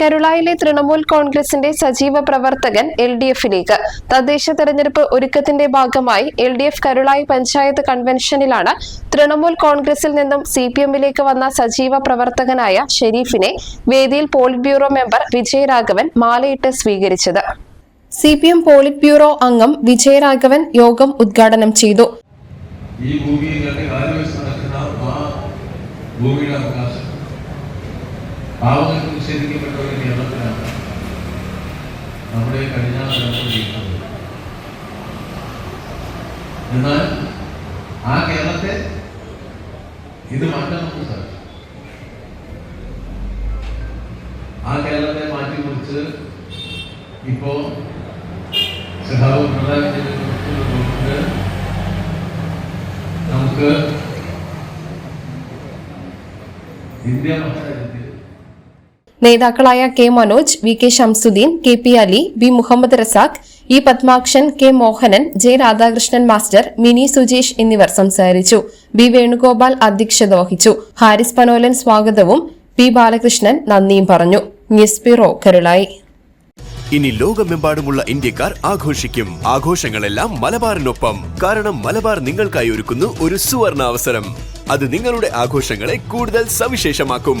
കരുളായിലെ തൃണമൂൽ കോൺഗ്രസിന്റെ സജീവ പ്രവർത്തകൻ എൽ ഡി എഫിലേക്ക് തദ്ദേശ തെരഞ്ഞെടുപ്പ് ഒരുക്കത്തിന്റെ ഭാഗമായി L D F Karulayi panchayat കൺവെൻഷനിലാണ് Trinamool കോൺഗ്രസിൽ നിന്നും സി പി എമ്മിലേക്ക് വന്ന സജീവ പ്രവർത്തകനായ ഷെരീഫിനെ വേദിയിൽ പോളിറ്റ് ബ്യൂറോ മെമ്പർ വിജയരാഘവൻ മാലയിട്ട് സ്വീകരിച്ചത്. C P M polit bureau അംഗം വിജയരാഘവൻ യോഗം ഉദ്ഘാടനം ചെയ്തു. ഈ ഭൂമിയിൽ ഭൂമിയുടെ അവകാശം. പാവങ്ങൾക്ക് നിഷേധിക്കപ്പെട്ട ഒരു കേരളത്തിലാണ് നമ്മുടെ കഴിഞ്ഞ നടന്നുകൊണ്ടിരിക്കുന്നത് എന്നാൽ ആ കേരളത്തെ ഇത് മാറ്റാൻ നമുക്ക് സാധിക്കും ആ കേരളത്തെ മാറ്റിക്കുറിച്ച് ഇപ്പോ സഹാവ് പിണറായി നമുക്ക് ഇന്ത്യ മഹാരാജ്യത്തിൽ നേതാക്കളായ K Manoj V K Shamsuddin K P Ali B Muhammad Razak E Padmakshan K Mohanan J Radhakrishnan master Mini Sujesh എന്നിവർ സംസാരിച്ചു. ബി വേണുഗോപാൽ അധ്യക്ഷത വഹിച്ചു. ഹാരിസ് പനോലൻ സ്വാഗതവും പി ബാലകൃഷ്ണൻ നന്ദിയും പറഞ്ഞു. News bureau Karulayi. ഇനി ലോകമെമ്പാടുമുള്ള ഇന്ത്യക്കാർ ആഘോഷിക്കും. ആഘോഷങ്ങളെല്ലാം മലബാറിനൊപ്പം. കാരണം മലബാർ നിങ്ങൾക്കായി ഒരുക്കുന്നു ഒരു സുവർണ അവസരം അത് നിങ്ങളുടെ ആഘോഷങ്ങളെ കൂടുതൽ സവിശേഷമാക്കും.